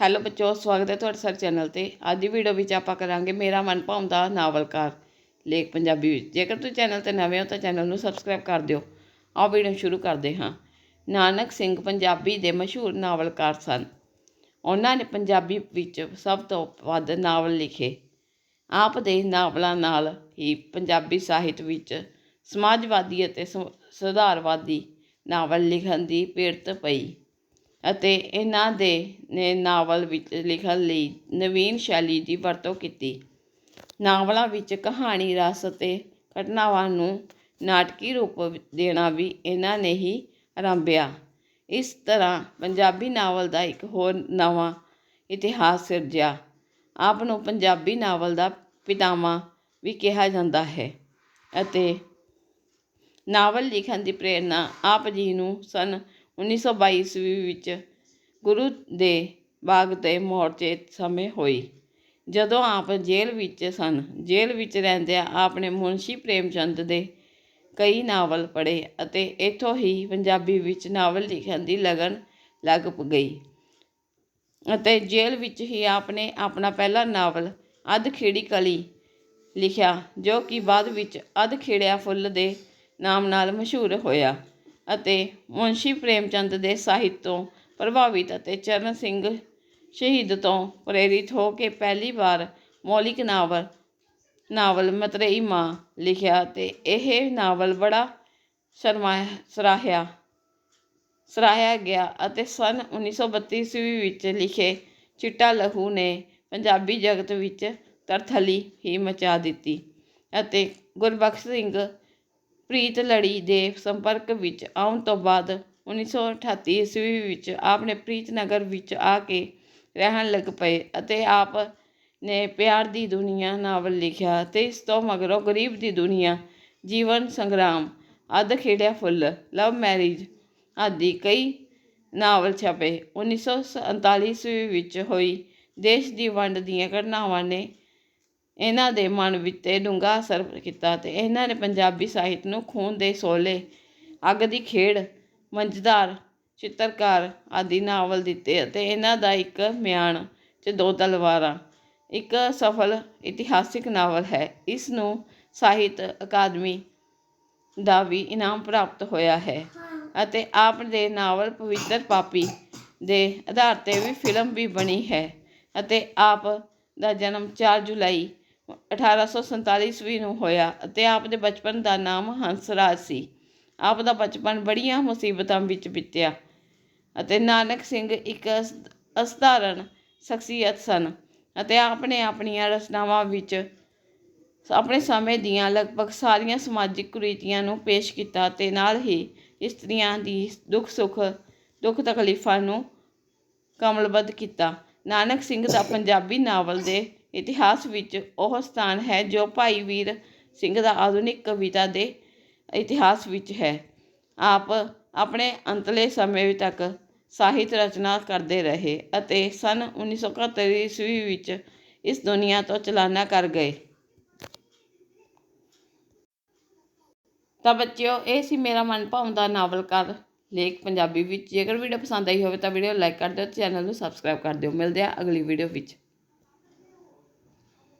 Hello ਬੱਚੋ, ਸਵਾਗਤ ਹੈ ਤੁਹਾਡਾ ਸਾਡੇ ਚੈਨਲ ਤੇ। ਅੱਜ ਦੀ ਵੀਡੀਓ ਵਿੱਚ ਆਪਾਂ ਕਰਾਂਗੇ ਮੇਰਾ ਮਨ ਭਾਉਂਦਾ ਨਾਵਲਕਾਰ, ਲੇਖ ਪੰਜਾਬੀ ਵਿੱਚ। ਜੇਕਰ ਤੁਸੀਂ ਚੈਨਲ ਤੇ ਨਵੇਂ ਹੋ ਤਾਂ ਚੈਨਲ ਨੂੰ ਸਬਸਕ੍ਰਾਈਬ ਕਰ ਦਿਓ। ਆਓ ਵੀਡੀਓ ਸ਼ੁਰੂ ਕਰਦੇ ਹਾਂ। ਨਾਨਕ ਸਿੰਘ ਪੰਜਾਬੀ ਦੇ ਮਸ਼ਹੂਰ ਨਾਵਲਕਾਰ ਸਨ। ਉਹਨਾਂ ਨੇ ਪੰਜਾਬੀ ਵਿੱਚ ਸਭ ਤੋਂ ਵੱਧ ਨਾਵਲ ਲਿਖੇ। ਆਪ ਦੇ ਨਾਵਲਾਂ ਨਾਲ ਹੀ ਪੰਜਾਬੀ ਸਾਹਿਤ ਵਿੱਚ ਸਮਾਜਵਾਦੀ ਅਤੇ ਸੁਧਾਰਵਾਦੀ ਨਾਵਲ ਲਿਖਣ ਦੀ ਪੀੜਤ ਪਈ। ਅਤੇ ਇਹਨਾਂ ਦੇ ਨੇ ਨਾਵਲ ਵਿੱਚ ਲਿਖਣ ਲਈ ਨਵੀਨ ਸ਼ੈਲੀ ਦੀ ਵਰਤੋਂ ਕੀਤੀ। ਨਾਵਲਾਂ ਵਿੱਚ ਕਹਾਣੀ, ਰਸ ਅਤੇ ਘਟਨਾਵਾਂ ਨੂੰ ਨਾਟਕੀ ਰੂਪ ਦੇਣਾ ਵੀ ਇਹਨਾਂ ਨੇ ਹੀ ਆਰੰਭਿਆ। ਇਸ ਤਰ੍ਹਾਂ ਪੰਜਾਬੀ ਨਾਵਲ ਦਾ ਇੱਕ ਹੋਰ ਨਵਾਂ ਇਤਿਹਾਸ ਸਿਰਜਿਆ। ਆਪ ਨੂੰ ਪੰਜਾਬੀ ਨਾਵਲ ਦਾ ਪਿਤਾਮਾ ਵੀ ਕਿਹਾ ਜਾਂਦਾ ਹੈ ਅਤੇ ਨਾਵਲ ਲਿਖਣ ਦੀ ਪ੍ਰੇਰਨਾ ਆਪ ਜੀ ਨੂੰ ਸਨ 1922 ਈਸਵੀ ਵਿੱਚ ਗੁਰੂ ਦੇ ਬਾਗ ਤੇ ਮੋਰਚੇ ਸਮੇਂ ਹੋਈ। ਜਦੋਂ ਆਪ ਜੇਲ੍ਹ ਵਿੱਚ ਸਨ, ਜੇਲ੍ਹ ਵਿੱਚ ਰਹਿੰਦਿਆਂ ਆਪ ਨੇ ਮੁਨਸ਼ੀ ਪ੍ਰੇਮ ਚੰਦ ਦੇ ਕਈ ਨਾਵਲ ਪੜ੍ਹੇ ਅਤੇ ਇੱਥੋਂ ਹੀ ਪੰਜਾਬੀ ਵਿੱਚ ਨਾਵਲ ਲਿਖਣ ਦੀ ਲਗਨ ਲੱਗ ਗਈ ਅਤੇ ਜੇਲ੍ਹ ਵਿੱਚ ਹੀ ਆਪ ਨੇ ਆਪਣਾ ਪਹਿਲਾ ਨਾਵਲ, ਅੱਧ ਖਿੜੀ ਕਲੀ, ਲਿਖਿਆ, ਜੋ ਕਿ ਬਾਅਦ ਵਿੱਚ ਅੱਧ ਖਿੜਿਆ ਫੁੱਲ ਦੇ ਨਾਮ ਨਾਲ ਮਸ਼ਹੂਰ ਹੋਇਆ। ਅਤੇ ਮੁਨਸ਼ੀ ਪ੍ਰੇਮਚੰਦ ਦੇ ਸਾਹਿਤ ਤੋਂ ਪ੍ਰਭਾਵਿਤ ਅਤੇ ਚਰਨ ਸਿੰਘ ਸ਼ਹੀਦ ਤੋਂ ਪ੍ਰੇਰਿਤ ਹੋ ਕੇ ਪਹਿਲੀ ਵਾਰ ਮੌਲਿਕ ਨਾਵਲ ਨਾਵਲ ਮਤਰੇਈ ਮਾਂ ਲਿਖਿਆ ਅਤੇ ਇਹ ਨਾਵਲ ਬੜਾ ਸ਼ਰਮਾਇਆ, ਸਰਾਹਿਆ ਸਰਾਹਿਆ ਗਿਆ ਅਤੇ ਸਨ 1932 ਈਸਵੀ ਵਿੱਚ ਲਿਖੇ ਚਿੱਟਾ ਲਹੂ ਨੇ ਪੰਜਾਬੀ ਜਗਤ ਵਿੱਚ ਤਰਥਲੀ ਹੀ ਮਚਾ ਦਿੱਤੀ ਅਤੇ ਗੁਰਬਖਸ਼ ਸਿੰਘ ਪ੍ਰੀਤ ਲੜੀ ਦੇ ਸੰਪਰਕ ਵਿੱਚ ਆਉਣ ਤੋਂ ਬਾਅਦ 1938 ਈਸਵੀ ਵਿੱਚ ਆਪ ਨੇ ਪ੍ਰੀਤ ਨਗਰ ਵਿੱਚ ਆ ਕੇ ਰਹਿਣ ਲੱਗ ਪਏ ਅਤੇ ਆਪ ਨੇ ਪਿਆਰ ਦੀ ਦੁਨੀਆ ਨਾਵਲ ਲਿਖਿਆ ਅਤੇ ਇਸ ਤੋਂ ਮਗਰੋਂ ਗਰੀਬ ਦੀ ਦੁਨੀਆ, ਜੀਵਨ ਸੰਗਰਾਮ, ਅੱਧ ਖੇੜਿਆ ਫੁੱਲ ਲਵ ਮੈਰਿਜ ਆਦਿ ਕਈ ਨਾਵਲ ਛਪੇ। 1947 ਈਸਵੀ ਵਿੱਚ ਹੋਈ ਦੇਸ਼ ਦੀ ਵੰਡ ਦੀਆਂ ਘਟਨਾਵਾਂ ਨੇ ਇਹਨਾਂ ਦੇ ਮਨ ਵਿੱਚ ਤੇ ਡੂੰਘਾ ਅਸਰ ਕੀਤਾ ਅਤੇ ਇਹਨਾਂ ਨੇ ਪੰਜਾਬੀ ਸਾਹਿਤ ਨੂੰ ਖੂਨ ਦੇ ਸੋਲੇ, ਅੱਗ ਦੀ ਖੇਡ, ਮੰਝਦਾਰ, ਚਿੱਤਰਕਾਰ ਆਦਿ ਨਾਵਲ ਦਿੱਤੇ ਅਤੇ ਇਹਨਾਂ ਦਾ ਇੱਕ ਮਿਆਨ ਤੇ ਦੋ ਤਲਵਾਰਾਂ, ਇੱਕ ਸਫਲ ਇਤਿਹਾਸਿਕ ਨਾਵਲ ਹੈ। ਇਸ ਨੂੰ ਸਾਹਿਤ ਅਕਾਦਮੀ ਦਾ ਵੀ ਇਨਾਮ ਪ੍ਰਾਪਤ ਹੋਇਆ ਹੈ ਅਤੇ ਆਪ ਦੇ ਨਾਵਲ ਪਵਿੱਤਰ ਪਾਪੀ ਦੇ ਆਧਾਰ ਤੇ ਵੀ ਫਿਲਮ ਵੀ ਬਣੀ ਹੈ ਅਤੇ ਆਪ ਦਾ ਜਨਮ 4 ਜੁਲਾਈ 1847 ਈਸਵੀ ਨੂੰ ਹੋਇਆ ਅਤੇ ਆਪ ਦੇ ਬਚਪਨ ਦਾ ਨਾਮ ਹੰਸਰਾਜ ਸੀ। ਆਪ ਦਾ ਬਚਪਨ ਬੜੀਆਂ ਮੁਸੀਬਤਾਂ ਵਿੱਚ ਬੀਤਿਆ ਅਤੇ ਨਾਨਕ ਸਿੰਘ ਇੱਕ ਅਸ- ਅਸਧਾਰਨ ਸ਼ਖਸੀਅਤ ਸਨ ਅਤੇ ਆਪ ਨੇ ਆਪਣੀਆਂ ਰਚਨਾਵਾਂ ਵਿੱਚ ਆਪਣੇ ਸਮੇਂ ਦੀਆਂ ਲਗਭਗ ਸਾਰੀਆਂ ਸਮਾਜਿਕ ਕੁਰੀਤੀਆਂ ਨੂੰ ਪੇਸ਼ ਕੀਤਾ ਤੇ ਨਾਲ ਹੀ ਇਸਤਰੀਆਂ ਦੀ ਦੁੱਖ ਸੁੱਖ, ਦੁੱਖ ਤਕਲੀਫਾਂ ਨੂੰ ਕਮਲਬੱਧ ਕੀਤਾ। ਨਾਨਕ ਸਿੰਘ ਦਾ ਪੰਜਾਬੀ ਨਾਵਲ ਦੇ ਇਤਿਹਾਸ ਵਿੱਚ ਉਹ ਸਥਾਨ ਹੈ ਜੋ ਭਾਈ ਵੀਰ ਸਿੰਘ ਦਾ ਆਧੁਨਿਕ ਕਵਿਤਾ ਦੇ ਇਤਿਹਾਸ ਵਿੱਚ ਹੈ। ਆਪ ਆਪਣੇ ਅੰਤਲੇ ਸਮੇਂ ਤੱਕ ਸਾਹਿਤ ਰਚਨਾ ਕਰਦੇ ਰਹੇ ਅਤੇ ਸਨ 1971 ਈਸਵੀ ਵਿੱਚ ਇਸ ਦੁਨੀਆ ਤੋਂ ਚਲਾਨਾ ਕਰ ਗਏ। ਤਾਂ ਬੱਚਿਓ, ਇਹ ਸੀ ਮੇਰਾ ਮਨਭਾਉਂਦਾ ਨਾਵਲਕਾਰ ਲੇਖ ਪੰਜਾਬੀ ਵਿੱਚ। ਜੇਕਰ ਵੀਡੀਓ ਪਸੰਦ ਆਈ ਹੋਵੇ ਤਾਂ ਵੀਡੀਓ ਲਾਈਕ ਕਰ ਦਿਓ ਤੇ ਚੈਨਲ ਨੂੰ ਸਬਸਕ੍ਰਾਈਬ ਕਰ ਦਿਓ। ਮਿਲਦੇ ਆ ਅਗਲੀ ਵੀਡੀਓ ਵਿੱਚ।